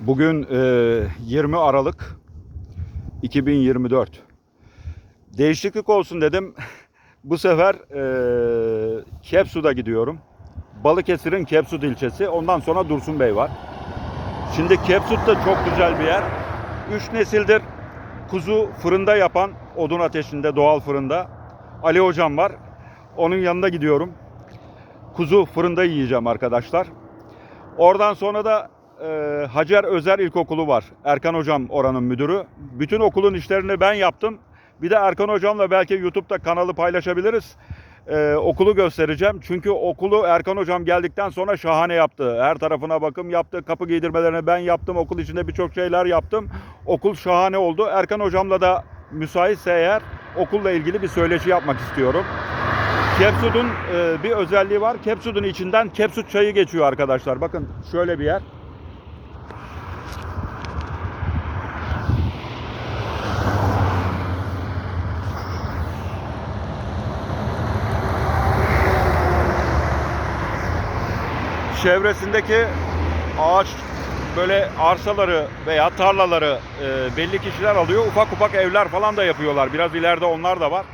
Bugün e, 20 Aralık 2024. Değişiklik olsun dedim. Bu sefer e, Kepsu'da gidiyorum. Balıkesir'in Kepsut ilçesi. Ondan sonra Dursun Bey var. Şimdi Kepsut da çok güzel bir yer. Üç nesildir kuzu fırında yapan odun ateşinde doğal fırında Ali hocam var. Onun yanına gidiyorum. Kuzu fırında yiyeceğim arkadaşlar. Oradan sonra da e, Hacer Özer İlkokulu var. Erkan hocam oranın müdürü. Bütün okulun işlerini ben yaptım. Bir de Erkan hocamla belki YouTube'da kanalı paylaşabiliriz. E, okulu göstereceğim. Çünkü okulu Erkan hocam geldikten sonra şahane yaptı. Her tarafına bakım yaptı. Kapı giydirmelerini ben yaptım. Okul içinde birçok şeyler yaptım. Okul şahane oldu. Erkan hocamla da müsaitse eğer okulla ilgili bir söyleşi yapmak istiyorum. Kepsud'un e, bir özelliği var. Kepsud'un içinden Kepsud çayı geçiyor arkadaşlar. Bakın şöyle bir yer. Çevresindeki ağaç böyle arsaları veya tarlaları e, belli kişiler alıyor. Ufak ufak evler falan da yapıyorlar. Biraz ileride onlar da var.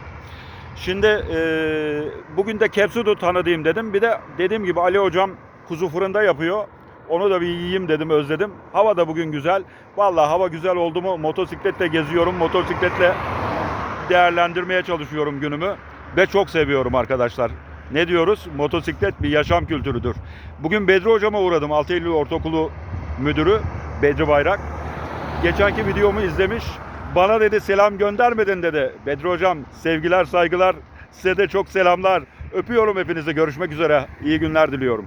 Şimdi e, bugün de Kepsud'u tanıdığım dedim. Bir de dediğim gibi Ali hocam kuzu fırında yapıyor. Onu da bir yiyeyim dedim özledim. Hava da bugün güzel. Vallahi hava güzel oldu mu motosikletle geziyorum. Motosikletle değerlendirmeye çalışıyorum günümü. Ve çok seviyorum arkadaşlar. Ne diyoruz? Motosiklet bir yaşam kültürüdür. Bugün Bedri hocama uğradım. 6 Eylül Ortaokulu müdürü Bedri Bayrak. Geçenki videomu izlemiş. Bana dedi selam göndermedin dedi. Bedri hocam sevgiler saygılar. Size de çok selamlar. Öpüyorum hepinizi. Görüşmek üzere. İyi günler diliyorum.